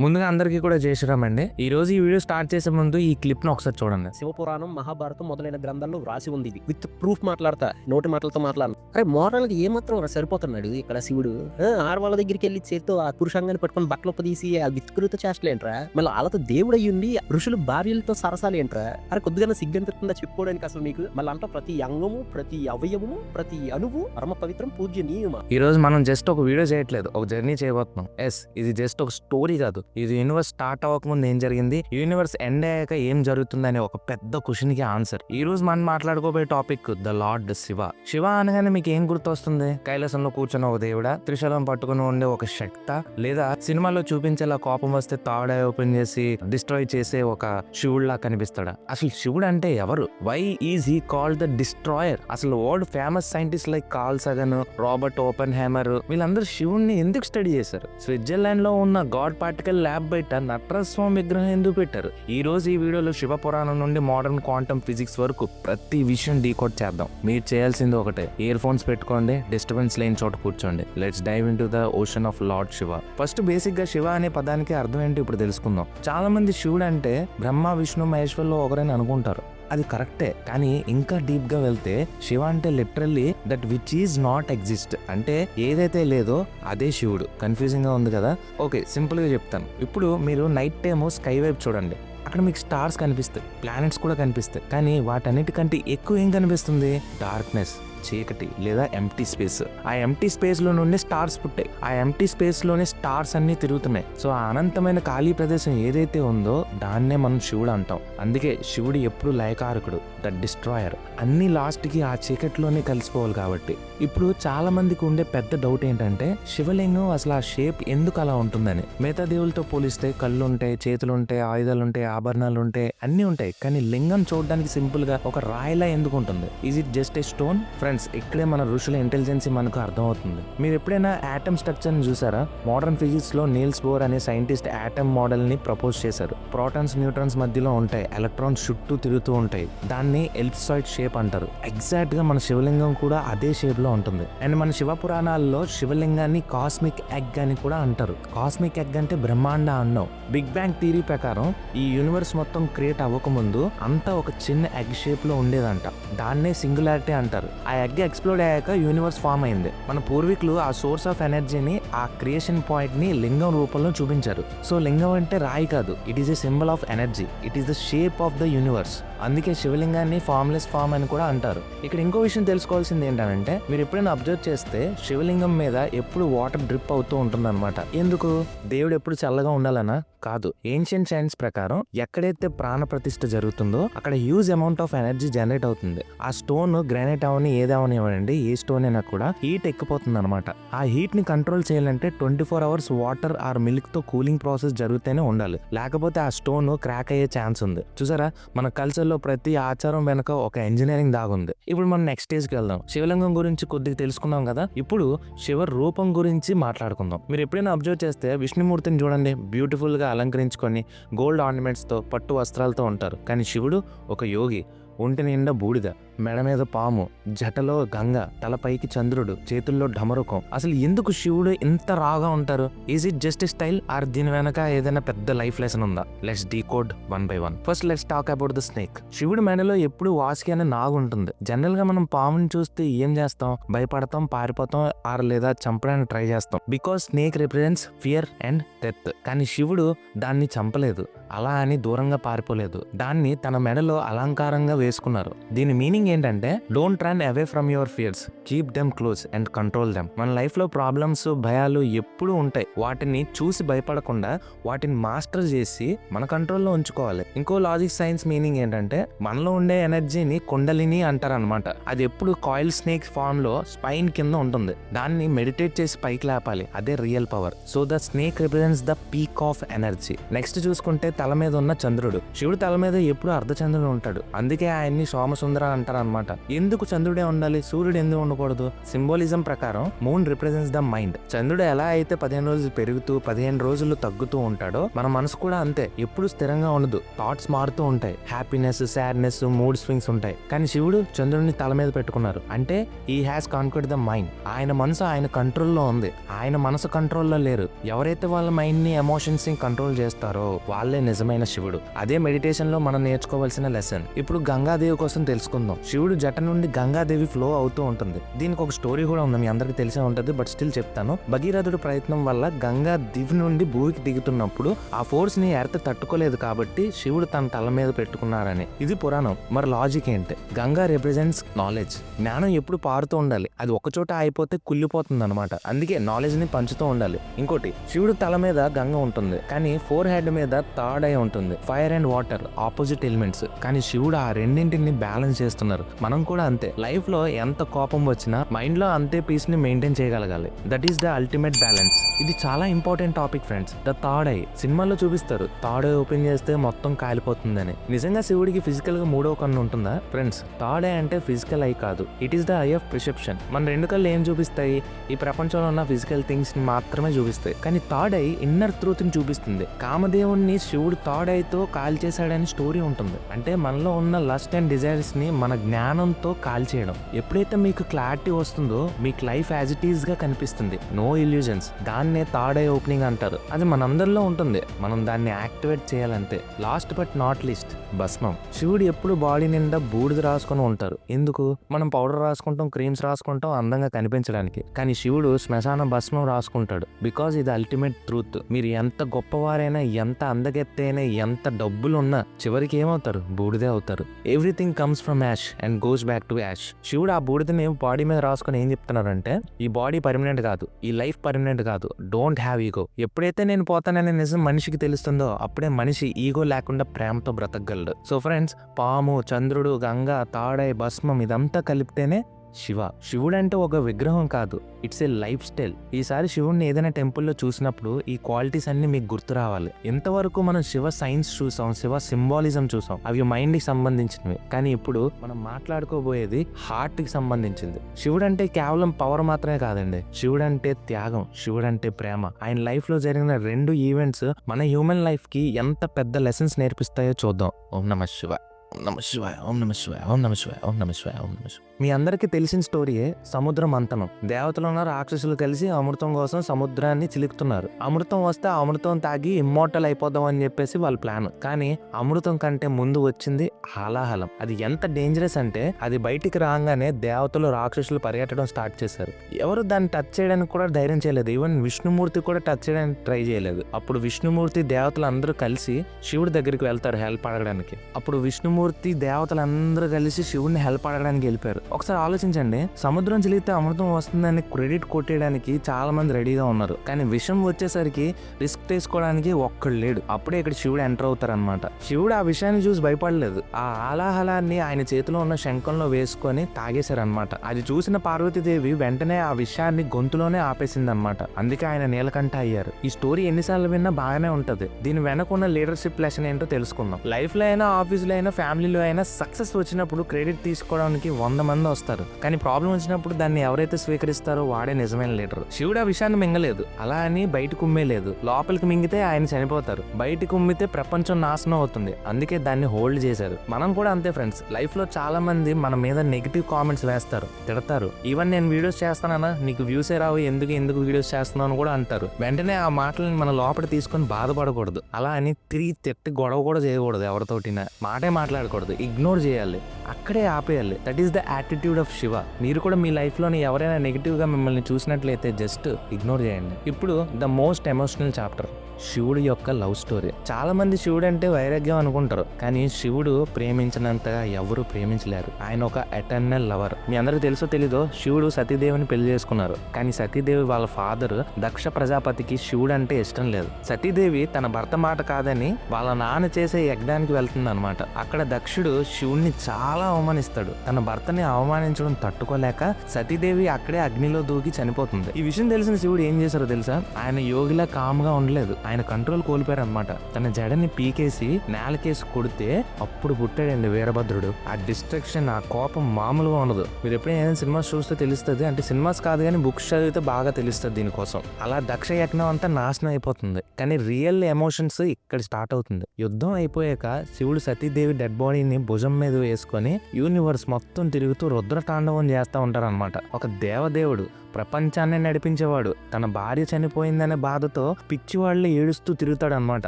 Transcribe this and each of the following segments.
ముందుగా అందరికీ కూడా అండి. ఈ రోజు ఈ వీడియో స్టార్ట్ చేసే ముందు ఈ క్లిప్ను ఒకసారి చూడండి. శివపురాణం మహాభారతం మొదలైన గ్రంథాల్లో రాసి ఉంది ఇది. విత్ ప్రూఫ్ మాట్లాడతా నోటి మాటలతో మాట్లాడను. అరే మోరల్ ఏమాత్రం సరిపోతున్నాడు ఇక్కడ శివుడు ఆ, ఆడవాళ్ళ దగ్గరికి వెళ్ళి చేతితో ఆ పురుషాంగాన్ని పట్టుకొని బట్టలు తీసి ఆ విత్కృత చేష్టలేంట్రా? మళ్ళీ వాళ్ళతో దేవుడు అయ్యుండి ఋషులు భార్యలతో సరసాలు ఏంట్రా అరే కొద్దిగా సిగ్గంతుందా చెప్పుకోవడానికి అసలు మీకు? మళ్ళీ అంట ప్రతి అంగము ప్రతి అవయవము ప్రతి అణువు పరమ పవిత్రం పూజ్య నియమ. ఈ రోజు మనం జస్ట్ ఒక వీడియో చేయట్లేదు ఒక జర్నీ చేయబోతున్నాం. ఎస్ ఇది జస్ట్ ఒక స్టోరీ కాదు. ఇది యూనివర్స్ స్టార్ట్ అవ్వకముందు ఏం జరిగింది? యూనివర్స్ ఎండ్ అయ్యాక ఏం జరుగుతుందనే ఒక పెద్ద క్వశ్చన్కి ఆన్సర్ ఈ రోజు మనం మాట్లాడుకోబోయే topic the lord Shiva Shiva అనగానే మీకు ఏం గుర్తొస్తుంది? కైలాసంలో కూర్చొని ఒక దేవుడా? త్రిశూలం పట్టుకుని ఉండే ఒక శక్త? లేదా సినిమాలో చూపించేలా కోపం వస్తే తాడ ఓపెన్ చేసి డిస్ట్రాయ్ చేసే ఒక శివుడిలా కనిపిస్తాడా? అసలు శివుడు అంటే ఎవరు? Why is he called the destroyer అసలు world famous scientist like Carl Sagan Robert Oppenheimer వీళ్ళందరూ శివుడిని ఎందుకు స్టడీ చేశారు? స్విట్జర్లాండ్లో ఉన్న గాడ్ పార్టికల్ ల్యాబ్ బయట నటరస్వామి విగ్రహం ఎందుకు పెట్టారు? ఈ రోజు ఈ వీడియోలో శివ పురాణం నుండి మోడర్న్ క్వాంటమ్ ఫిజిక్స్ వరకు ప్రతి విషయం డీకోడ్ చేద్దాం. మీరు చేయాల్సింది ఒకటే. ఇయర్ ఫోన్స్ పెట్టుకోండి డిస్టర్బెన్స్ లేని చోట కూర్చోండి. Let's dive into the ocean of lord Shiva first బేసిక్గా శివ అనే పదానికి అర్థం ఏంటో ఇప్పుడు తెలుసుకుందాం. చాలా మంది శివుడు అంటే బ్రహ్మ విష్ణు మహేశ్వర్లో ఒకరని అనుకుంటారు. అది కరెక్టే. కానీ ఇంకా డీప్గా వెళ్తే శివ అంటే literally that which is not exist. అంటే ఏదైతే లేదో అదే శివుడు. కన్ఫ్యూజింగ్గా ఉంది కదా? ఓకే సింపుల్గా చెప్తాను. ఇప్పుడు మీరు నైట్ టైమ్ స్కై వైపు చూడండి. అక్కడ మీకు స్టార్స్ కనిపిస్తాయి. ప్లానెట్స్ కూడా కనిపిస్తాయి. కానీ వాటన్నిటికంటే ఎక్కువ ఏం కనిపిస్తుంది? డార్క్నెస్. చీకటి లేదా ఎంటీ స్పేస్ ఆ ఎంటీ స్పేస్లో నుండి స్టార్స్ పుట్టాయి. ఆ ఎంటీ స్పేస్లోనే స్టార్స్ అన్ని తిరుగుతున్నాయి. సో ఆ అనంతమైన ఖాళీ ప్రదేశం ఏదైతే ఉందో దాన్నే మనం శివుడు అంటాం. అందుకే శివుడు ఎప్పుడు లయకారకుడు ద డిస్ట్రాయర్ అన్ని లాస్ట్కి ఆ చీకటిలోనే కలిసిపోవాలి కాబట్టి. ఇప్పుడు చాలా మందికి ఉండే పెద్ద డౌట్ ఏంటంటే శివలింగం అసలు ఆ షేప్ ఎందుకు అలా ఉంటుందని? మిగతా దేవులతో పోలిస్తే కళ్ళు ఉంటాయి చేతులు ఉంటాయి ఆయుధాలు ఉంటాయి ఆభరణాలు ఉంటాయి అన్ని ఉంటాయి. కానీ లింగం చూడడానికి సింపుల్గా ఒక రాయిలా ఎందుకు ఉంటుంది? Is it just a stone friends ఇక్కడే మన ఋషుల ఇంటెలిజెన్సీ మనకు అర్థమవుతుంది. మీరు ఎప్పుడైనా ఆటమ్ స్ట్రక్చర్ని చూసారా? మోడర్న్ ఫిజిక్స్లో నీల్స్ బోర్ అనే సైంటిస్ట్ ఆటమ్ మోడల్ని ప్రపోజ్ చేశారు. ప్రోటాన్స్ న్యూట్రాన్స్ మధ్యలో ఉంటాయి. ఎలక్ట్రాన్స్ చుట్టూ తిరుగుతూ ఉంటాయి. దాన్ని ఎల్ప్సాయిడ్ షేప్ అంటారు. ఎగ్జాక్ట్గా మన శివలింగం కూడా అదే షేప్లో ఉంటుంది. అండ్ మన శివ పురాణాల్లో శివలింగాన్ని కాస్మిక్ ఎగ్ అని కూడా అంటారు. కాస్మిక్ ఎగ్ అంటే బ్రహ్మాండ అన్నం. బిగ్ బ్యాంగ్ థియరీ ప్రకారం ఈ యూనివర్స్ మొత్తం క్రియేట్ అవ్వకముందు అంతా ఒక చిన్న ఎగ్ షేప్లో ఉండేదంట. దాన్నే సింగులారిటీ అంటారు. ఆ బ్లాక్గా ఎక్స్ప్లోర్ అయ్యాక యూనివర్స్ ఫామ్ అయింది. మన పూర్వీకులు ఆ సోర్స్ ఆఫ్ ఎనర్జీని ఆ క్రియేషన్ పాయింట్ని లింగం రూపంలో చూపించారు. సో లింగం అంటే రాయి కాదు it is a symbol of energy it is the shape of the universe అందుకే శివలింగాన్ని ఫార్మ్లెస్ ఫామ్ అని కూడా అంటారు. ఇక్కడ ఇంకో విషయం తెలుసుకోవాల్సింది ఏంటంటే మీరు ఎప్పుడైనా అబ్జర్వ్ చేస్తే శివలింగం మీద ఎప్పుడు వాటర్ డ్రిప్ అవుతూ ఉంటుందన్నమాట. ఎందుకు? దేవుడు ఎప్పుడు చల్లగా ఉండాలనా? కాదు. ఏన్షియంట్ సైన్స్ ప్రకారం ఎక్కడైతే ప్రాణ ప్రతిష్ఠ జరుగుతుందో అక్కడ huge amount of energy generate అవుతుంది. ఆ స్టోన్ గ్రానైట్ అవని ఏదవని ఇవ్వండి ఏ స్టోన్ అయినా కూడా హీట్ ఎక్కిపోతుంది అనమాట ఆ హీట్ని కంట్రోల్ చేయాలంటే twenty four hours water or మిల్క్తో cooling process జరుగుతూనే ఉండాలి. లేకపోతే ఆ స్టోన్ క్రాక్ అయ్యే ఛాన్స్ ఉంది. చూసారా? మన కల్చర్లో ప్రతి ఆచారం వెనక ఒక ఇంజనీరింగ్ దాగుంది ఇప్పుడు మనం నెక్స్ట్ స్టేజ్కి వెళ్దాం. శివలింగం గురించి కొద్దిగా తెలుసుకున్నాం కదా? ఇప్పుడు శివ రూపం గురించి మాట్లాడుకుందాం. మీరు ఎప్పుడైనా అబ్జర్వ్ చేస్తే విష్ణుమూర్తిని చూడండి. బ్యూటిఫుల్గా అలంకరించుకొని గోల్డ్ ఆర్నమెంట్స్తో పట్టు వస్త్రాలతో ఉంటారు. కానీ శివుడు ఒక యోగి. ఒంటి నిండా బూడిద. మెడ మీద పాము జటలో గంగ తలపైకి చంద్రుడు చేతుల్లో ఢమరుకం. అసలు ఎందుకు శివుడు ఇంత రాగా ఉంటారు? Is it just style or దీని వెనక ఏదైనా పెద్ద లైఫ్ లెసన్ ఉందా? Let's decode one by one first let's talk about the snake శివుడు మెడలో ఎప్పుడు వాసుకి అనే నాగు ఉంటుంది. జనరల్గా మనం పాముని చూస్తే ఏం చేస్తాం? భయపడతాం పారిపోతాం ఆర్ లేదా చంపడానికి ట్రై చేస్తాం. Because snake represents fear and death కానీ శివుడు దాన్ని చంపలేదు. అలా అని దూరంగా పారిపోలేదు. దాన్ని తన మెడలో అలంకారంగా వేసుకున్నారు. దీని మీనింగ్ ఏంటంటే don't run away from your fears keep them close and control them మన లైఫ్లో ప్రాబ్లమ్స్ భయాలు ఎప్పుడూ ఉంటాయి. వాటిని చూసి భయపడకుండా వాటిని మాస్టర్ చేసి మన కంట్రోల్లో ఉంచుకోవాలి. ఇంకో లాజిక్ సైన్స్ మీనింగ్ ఏంటంటే మనలో ఉండే ఎనర్జీని కుండలిని అంటారనమాట అది ఎప్పుడు కాయిల్ స్నేక్ ఫామ్లో స్పైన్ కింద ఉంటుంది. దాన్ని మెడిటేట్ చేసి పైకి లేపాలి. అదే real power so the snake represents the peak of energy next చూసుకుంటే తల మీద ఉన్న చంద్రుడు. శివుడు తల మీద ఎప్పుడు అర్ధచంద్రుడు ఉంటాడు. అందుకే ఆయన్ని సోమసుందర అంటారు. అంటారనమాట ఎందుకు చంద్రుడే ఉండాలి? సూర్యుడు ఎందుకు ఉండకూడదు? సింబోలిజం ప్రకారం మూన్ రిప్రజెంట్స్ ద మైండ్ చంద్రుడు ఎలా అయితే పదిహేను రోజులు పెరుగుతూ పదిహేను రోజులు తగ్గుతూ ఉంటాడో మన మనసు కూడా అంతే. ఎప్పుడు స్థిరంగా ఉండదు. థాట్స్ మారుతూ ఉంటాయి. హ్యాపీనెస్ సాడ్నెస్ మూడ్ స్వింగ్స్ ఉంటాయి. కానీ శివుడు చంద్రుడిని తల మీద పెట్టుకున్నారు. అంటే ఈ హ్యాస్ కాన్క్యూడ్ ద మైండ్ ఆయన మనసు ఆయన కంట్రోల్లో ఉంది. ఆయన మనసు కంట్రోల్లో లేరు. ఎవరైతే వాళ్ళ మైండ్ని ఎమోషన్స్ని కంట్రోల్ చేస్తారో వాళ్ళే నిజమైన శివుడు. అదే మెడిటేషన్లో మనం నేర్చుకోవాల్సిన లెసన్ ఇప్పుడు గంగాదేవి కోసం తెలుసుకుందాం. శివుడు జట నుండి గంగాదేవి ఫ్లో అవుతూ ఉంటుంది. దీనికి ఒక స్టోరీ కూడా ఉంది మీ అందరికి తెలిసే ఉంటుంది బట్ స్టిల్ చెప్తాను. భగీరథుడు ప్రయత్నం వల్ల గంగా దివి నుండి భూమికి దిగుతున్నప్పుడు ఆ ఫోర్స్ని ఎర్త తట్టుకోలేదు కాబట్టి శివుడు తన తల మీద పెట్టుకున్నారని. ఇది పురాణం. మరి లాజిక్ ఏంటి? గంగా రిప్రజెంట్స్ నాలెడ్జ్ జ్ఞానం ఎప్పుడు పారుతూ ఉండాలి. అది ఒకచోట అయిపోతే కుళ్ళిపోతుంది అనమాట అందుకే నాలెడ్జ్ని పంచుతూ ఉండాలి. ఇంకోటి శివుడు తల మీద గంగ ఉంటుంది కానీ ఫోర్ హెడ్ మీద థర్డ్ అయి ఉంటుంది. Fire and water opposite elements కానీ శివుడు ఆ రెండింటిని బ్యాలెన్స్ చేస్తున్నారు మనం కూడా అంతే. లైఫ్లో ఎంత కోపం వచ్చినా మైండ్లో అంతే పీస్ని మెయింటైన్ చేయగలగాలి. That is the ultimate balance ఇది చాలా important topic friends the third eye సినిమాలో చూపిస్తారు. థర్డ్ ఐ ఓపెన్ చేస్తే మొత్తం కాలిపోతుందని. నిజంగా శివుడికి ఫిజికల్గా మూడో కన్ను ఉంటుందా? ఫ్రెండ్స్ థర్డ్ ఐ అంటే ఫిజికల్ ఐ కాదు. It is the eye of perception మన రెండు కళ్ళు ఏం చూపిస్తాయి? ఈ ప్రపంచంలో ఉన్న ఫిజికల్ థింగ్స్ని మాత్రమే చూపిస్తాయి. కానీ థర్డ్ ఐ ఇన్నర్ ట్రూత్ని చూపిస్తుంది. కామదేవుణ్ణి శివుడు థర్డ్ ఐతో కాల్ చేశాడని స్టోరీ ఉంటుంది. అంటే మనలో ఉన్న లస్ట్ అండ్ డిజైర్స్ని మన జ్ఞానంతో కాల్ చేయడం. ఎప్పుడైతే మీకు క్లారిటీ వస్తుందో మీకు లైఫ్ యాజ్ ఇట్ ఈస్గా కనిపిస్తుంది. No illusions. దాన్నే థర్డ్ ఐ ఓపెనింగ్ అంటారు. అది మనందరిలో ఉంటుంది. మనం దాన్ని యాక్టివేట్ చేయాలంతే. లాస్ట్ బట్ నాట్ లిస్ట్ భస్మం. శివుడు ఎప్పుడు బాడీ నిండా బూడిద రాసుకొని ఉంటారు. ఎందుకు? మనం పౌడర్ రాసుకుంటాం క్రీమ్స్ రాసుకుంటాం అందంగా కనిపించడానికి. కానీ శివుడు శ్మశాన భస్మం రాసుకుంటాడు. బికాజ్ ఇది అల్టిమేట్ ట్రూత్. మీరు ఎంత గొప్పవారైనా ఎంత అందగెత్తైనా ఎంత డబ్బులు ఉన్నా చివరికి ఏమవుతారు? బూడిదే అవుతారు. Everything comes from ash. And goes back to ash శివుడు ఆ బూడిదని బాడీ మీద రాసుకొని ఏం చెప్తున్నారంటే ఈ బాడీ పర్మనెంట్ కాదు ఈ లైఫ్ పర్మనెంట్ కాదు డోంట్ హ్యావ్ ఈగో ఎప్పుడైతే నేను పోతాననే నిజం మనిషికి తెలుస్తుందో అప్పుడే మనిషి ఈగో లేకుండా ప్రేమతో బ్రతకగలడు. సో ఫ్రెండ్స్ పాము చంద్రుడు గంగ తాడై భస్మం ఇదంతా కలిపితేనే శివ. శివుడు అంటే ఒక విగ్రహం కాదు ఇట్స్ ఏ లైఫ్ స్టైల్ ఈసారి శివుడిని ఏదైనా టెంపుల్లో చూసినప్పుడు ఈ క్వాలిటీస్ అన్ని మీకు గుర్తు రావాలి. ఎంతవరకు మనం శివ సైన్స్ చూసాం శివ సింబాలిజం చూసాం అవి మైండ్కి సంబంధించినవి. కానీ ఇప్పుడు మనం మాట్లాడుకోబోయేది హార్ట్కి సంబంధించింది. శివుడు అంటే కేవలం పవర్ మాత్రమే కాదండి. శివుడు అంటే త్యాగం శివుడు అంటే ప్రేమ. ఆయన లైఫ్లో జరిగిన రెండు ఈవెంట్స్ మన హ్యూమన్ లైఫ్కి ఎంత పెద్ద లెసన్స్ నేర్పిస్తాయో చూద్దాం. ఓం నమ శివ ఓం నమ శివాయ ఓం నమ శివాయ ఓం నమ శివాయ ఓం నమ శివాయ ఓం నమ శివాయ. మీ అందరికీ తెలిసిన స్టోరీయే సముద్ర మంతనం దేవతలు ఉన్న రాక్షసులు కలిసి అమృతం కోసం సముద్రాన్ని చిలుకుతున్నారు. అమృతం వస్తే అమృతం తాగి ఇమ్మోటల్ అయిపోదాం అని చెప్పేసి వాళ్ళ ప్లాన్. కానీ అమృతం కంటే ముందు వచ్చింది హాలాహలం. అది ఎంత డేంజరస్ అంటే అది బయటికి రాగానే దేవతలు రాక్షసులు పరిగెట్టడం స్టార్ట్ చేశారు. ఎవరు దాన్ని టచ్ చేయడానికి కూడా ధైర్యం చేయలేదు. ఈవెన్ విష్ణుమూర్తి కూడా టచ్ చేయడానికి ట్రై చేయలేదు. అప్పుడు విష్ణుమూర్తి దేవతలు అందరూ కలిసి శివుడి దగ్గరికి వెళ్తారు హెల్ప్ అడగడానికి. అప్పుడు విష్ణుమూర్తి దేవతలందరూ కలిసి శివుడిని హెల్ప్ అడగడానికి వెళ్ళిపోయారు. ఒకసారి ఆలోచించండి సముద్రం చెలిగితే అమృతం వస్తుందని క్రెడిట్ కొట్టేయడానికి చాలా మంది రెడీగా ఉన్నారు. కానీ విషయం వచ్చేసరికి రిస్క్ తీసుకోవడానికి ఒక్కడు లేడు. అప్పుడే ఇక్కడ శివుడు ఎంటర్ అవుతారనమాట శివుడు ఆ విషయాన్ని చూసి భయపడలేదు. ఆ ఆలాహలాన్ని ఆయన చేతిలో ఉన్న శంఖంలో వేసుకొని తాగేశారనమాట అది చూసిన పార్వతీదేవి వెంటనే ఆ విషయాన్ని గొంతులోనే ఆపేసిందనమాట అందుకే ఆయన నీలకంఠ అయ్యారు. ఈ స్టోరీ ఎన్నిసార్లు విన్నా బాగానే ఉంటది. దీని వెనక ఉన్న లీడర్షిప్ లెసన్ ఏంటో తెలుసుకుందాం. లైఫ్లో అయినా ఆఫీస్లో అయినా ఫ్యామిలీలో అయినా సక్సెస్ వచ్చినప్పుడు క్రెడిట్ తీసుకోవడానికి వంద మంది వస్తారు. కానీ ప్రాబ్లం వచ్చినప్పుడు దాన్ని ఎవరైతే స్వీకరిస్తారో వాడే నిజమైన లీడర్. శివుడు ఆ విషయాన్ని మింగలేదు. అలా అని బయటకు ఉమ్మేలేదు లోపలికి మింగితే ఆయన చనిపోతారు. బయటకు ఉమ్మితే ప్రపంచం నాశనం అవుతుంది. అందుకే దాన్ని హోల్డ్ చేశారు. మనం కూడా అంతే ఫ్రెండ్స్. లైఫ్లో చాలా మంది మన మీద నెగిటివ్ కామెంట్స్ వేస్తారు. తిడతారు. ఈవెన్ నేను వీడియోస్ చేస్తానన్నా నీకు వ్యూసే రావు? ఎందుకు ఎందుకు వీడియోస్ చేస్తున్నావు? అని కూడా అంటారు. వెంటనే ఆ మాటలను మన లోపల తీసుకొని బాధపడకూడదు. అలా అని తిరిగి తిట్టి గొడవ కూడా చేయకూడదు ఎవరితోటినా. మాటే మాట్లాడకూడదు. ఇగ్నోర్ చేయాలి. అక్కడే ఆపేయాలి. That is the attitude of Shiva మీరు కూడా మీ లైఫ్లోని ఎవరైనా నెగిటివ్గా మిమ్మల్ని చూసినట్లయితే జస్ట్ ఇగ్నోర్ చేయండి. ఇప్పుడు ద మోస్ట్ ఎమోషనల్ చాప్టర్ శివుడు యొక్క లవ్ స్టోరీ. చాలా మంది శివుడు అంటే వైరాగ్యం అనుకుంటారు కానీ శివుడు ప్రేమించినంతగా ఎవరు ప్రేమించలేరు. ఆయన ఒక ఎటర్నల్ లవర్ మీ అందరికి తెలుసో తెలీదో శివుడు సతీదేవిని పెళ్ళి చేసుకున్నారు. కానీ సతీదేవి వాళ్ళ ఫాదర్ దక్ష ప్రజాపతికి శివుడు అంటే ఇష్టం లేదు. సతీదేవి తన భర్త మాట కాదని వాళ్ళ నాన్న చేసే యజ్ఞానికి వెళ్తుంది అనమాట అక్కడ దక్షుడు శివుణ్ణి చాలా అవమానిస్తాడు. తన భర్తని అవమానించడం తట్టుకోలేక సతీదేవి అక్కడే అగ్నిలో దూకి చనిపోతుంది. ఈ విషయం తెలిసిన శివుడు ఏం చేశారో తెలుసా? ఆయన యోగిలా కామ్గా ఉండలేదు. ఆయన ఆయన కంట్రోల్ కోల్పోయారు అనమాట తన జడని పీకేసి నేలకేసి కొడితే అప్పుడు పుట్టాడండి వీరభద్రుడు. ఆ డిస్ట్రక్షన్ ఆ కోపం మామూలుగా ఉండదు. మీరు ఎప్పుడైనా సినిమాస్ చూస్తే తెలుస్తుంది. అంటే సినిమాస్ కాదు కానీ బుక్స్ చదివితే బాగా తెలుస్తుంది దీనికోసం. అలా దక్ష యజ్ఞం అంతా నాశనం అయిపోతుంది. కానీ రియల్ ఎమోషన్స్ ఇక్కడ స్టార్ట్ అవుతుంది. యుద్ధం అయిపోయాక శివుడు సతీదేవి డెడ్ బాడీని భుజం మీద వేసుకొని యూనివర్స్ మొత్తం తిరుగుతూ రుద్ర తాండవం చేస్తూ ఉంటారనమాట ఒక దేవదేవుడు ప్రపంచాన్ని నడిపించేవాడు. తన భార్య చనిపోయిందనే బాధతో పిచ్చివాళ్ళు ఏడుస్తూ తిరుగుతాడు అనమాట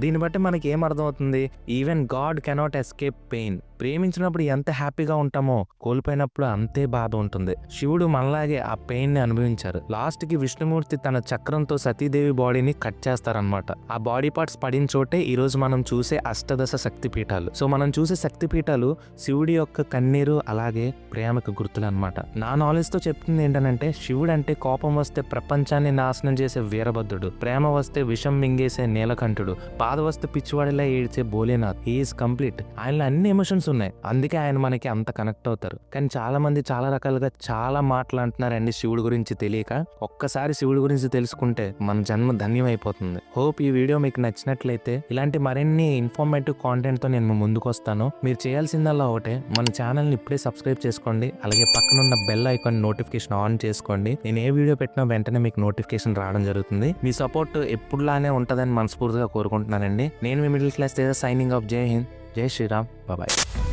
దీన్ని బట్టి మనకి ఏం అర్థమవుతుంది? Even god cannot escape pain ప్రేమించినప్పుడు ఎంత హ్యాపీగా ఉంటామో కోల్పోయినప్పుడు అంతే బాధ ఉంటుంది. శివుడు మనలాగే ఆ పెయిన్ని అనుభవించారు. లాస్ట్కి విష్ణుమూర్తి తన చక్రంతో సతీదేవి బాడీని కట్ చేస్తారనమాట ఆ బాడీ పార్ట్స్ పడిన చోటే ఈ రోజు మనం చూసే అష్టదశ శక్తి పీఠాలు సో మనం చూసే శక్తి పీఠాలు శివుడి యొక్క కన్నీరు అలాగే ప్రేమకు గుర్తులు అనమాట నా నాలెడ్జ్తో చెప్తుంది ఏంటంటే శివుడు అంటే కోపం వస్తే ప్రపంచాన్ని నాశనం చేసే వీరభద్రుడు. ప్రేమ వస్తే విషం మింగేసే నీలకంఠుడు. బాధ వస్తే పిచ్చివాడిలా ఏడ్చే భోలేనాథ్. హీఈస్ కంప్లీట్ ఆయన అన్ని ఎమోషన్స్ ఉన్నాయి. అందుకే ఆయన మనకి అంత కనెక్ట్ అవుతారు. కానీ చాలా మంది చాలా రకాలుగా చాలా మాటలు అంటున్నారండి శివుడి గురించి తెలియక. ఒక్కసారి శివుడి గురించి తెలుసుకుంటే మన జన్మ ధన్యం అయిపోతుంది. హోప్ ఈ వీడియో మీకు నచ్చినట్లయితే ఇలాంటి మరిన్ని ఇన్ఫర్మేటివ్ కాంటెంట్తో నేను ముందుకు వస్తాను. మీరు చేయాల్సిందల్లా ఒకటే మన ఛానల్ని ఇప్పుడే సబ్స్క్రైబ్ చేసుకోండి. అలాగే పక్కనున్న బెల్ ఐకాన్ నోటిఫికేషన్ ఆన్ చేసుకోండి. నేను ఏ వీడియో పెట్టినా వెంటనే మీకు నోటిఫికేషన్ రావడం జరుగుతుంది. మీ సపోర్ట్ ఎప్పుడులానే ఉంటుందని మనస్ఫూర్తిగా కోరుకుంటున్నానండి. నేను మీ మిడిల్ క్లాస్ సైనింగ్ ఆఫ్ జై హింద్. જય શ્રી રામ બાય